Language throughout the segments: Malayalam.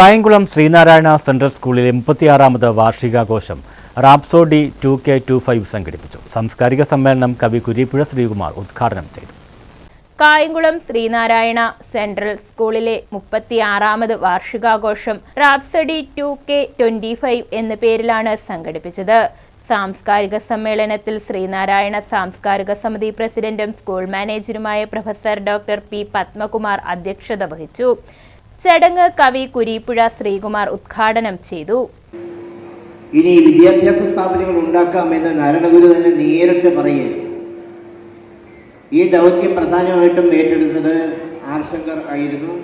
കായംകുളം ശ്രീനാരായണ സെൻട്രൽ സ്കൂളിലെ മുപ്പത്തിയാറാമത് വാർഷികാഘോഷം rhapsody two K two five സംഘടിപ്പിച്ചു. സാംസ്കാരിക സമ്മേളനം കവി കുരിപ്പുഴ ശ്രീകുമാർ ഉദ്ഘാടനം ചെയ്തു. കായംകുളം ശ്രീനാരായണ സെൻട്രൽ സ്കൂളിലെ മുപ്പത്തിയാറാമത് വാർഷികാഘോഷം rhapsody two K twenty five എന്ന പേരിലാണ് സംഘടിപ്പിച്ചത്. സാംസ്കാരിക സമ്മേളനത്തിൽ ശ്രീനാരായണ സാംസ്കാരിക സമിതി പ്രസിഡന്റും സ്കൂൾ മാനേജരുമായ പ്രൊഫസർ ഡോക്ടർ പി പത്മകുമാർ അധ്യക്ഷത വഹിച്ചു. ചടങ്ങ് കവി കുരീപ്പുഴ ശ്രീകുമാർ ഉദ്ഘാടനം ചെയ്തു. ഇനി വിദ്യാഭ്യാസ സ്ഥാപനങ്ങൾ ഉണ്ടാക്കാം എന്ന് നാരായണഗുരു തന്നെ നേരിട്ട് പറയുകയാണ് ഈ ദൗത്യം പ്രധാനമായിട്ടും ഏറ്റെടുത്തത് ആർ ശങ്കർ ആയിരുന്നു.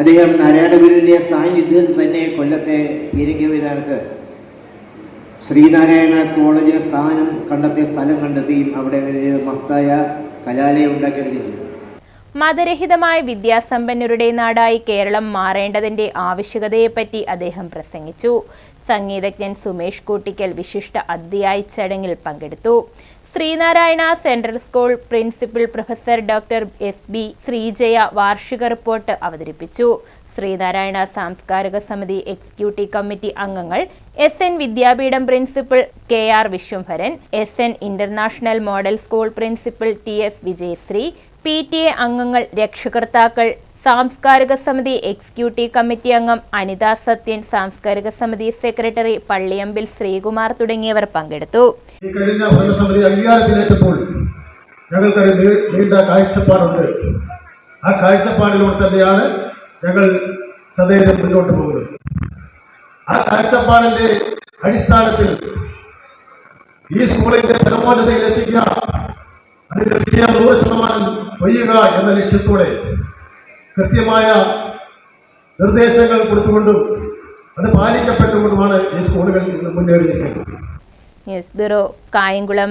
അദ്ദേഹം നാരായണഗുരുവിന്റെ സാന്നിധ്യത്തിൽ തന്നെ കൊല്ലത്തെ പീരങ്കവിധാനത്ത് ശ്രീനാരായണ കോളേജിന് സ്ഥാനം കണ്ടെത്തിയ സ്ഥലം കണ്ടെത്തി അവിടെ ഒരു മഹത്തായ കലാലയം ഉണ്ടാക്കുകയും ചെയ്തു മതരഹിതമായ വിദ്യാസമ്പന്നരുടെ നാടായി കേരളം മാറേണ്ടതിന്റെ ആവശ്യകതയെപ്പറ്റി അദ്ദേഹം പ്രസംഗിച്ചു. സംഗീതജ്ഞൻ സുമേഷ് കൂട്ടിക്കൽ വിശിഷ്ട അധ്യായ ചടങ്ങിൽ പങ്കെടുത്തു. Sreenarayana central school principal professor doctor S B Sreejaya വാർഷിക റിപ്പോർട്ട് അവതരിപ്പിച്ചു. ശ്രീനാരായണ സാംസ്കാരിക സമിതി എക്സിക്യൂട്ടീവ് കമ്മിറ്റി അംഗങ്ങൾ S N Vidyapeetham principal K R Viswambharan S N international model school principal T S Vijayasree P T A അംഗങ്ങൾ രക്ഷകർത്താക്കൾ സാംസ്കാരിക സമിതി എക്സിക്യൂട്ടീവ് കമ്മിറ്റി അംഗം അനിത സത്യൻ സാംസ്കാരിക സമിതി സെക്രട്ടറി പള്ളിയമ്പിൽ ശ്രീകുമാർ തുടങ്ങിയവർ പങ്കെടുത്തു. കഴിഞ്ഞ ഭരണസമിതി അംഗീകാരത്തിലേറ്റപ്പോൾ ഞങ്ങൾക്കൊരു നീണ്ട കാഴ്ചപ്പാടുണ്ട്. ആ കാഴ്ചപ്പാടിലൂടെ തന്നെയാണ് ഞങ്ങൾ സദൈവം മുന്നോട്ട് പോകുന്നത്. ആ കാഴ്ചപ്പാടിന്റെ അടിസ്ഥാനത്തിൽ ഈ സ്കൂളിന്റെ പരമോന്നതയിൽ എത്തിക്കുക അതിന്റെ ശതമാനം കൊയ്യുക എന്ന ലക്ഷ്യത്തോടെ കൃത്യമായ നിർദ്ദേശങ്ങൾ കൊടുത്തുകൊണ്ടും അത് പാലിക്കപ്പെട്ടുകൊണ്ടുമാണ് ഈ സ്കൂളുകൾ ഇന്ന് മുന്നേറിയിരിക്കുന്നത്. News bureau Kayamkulam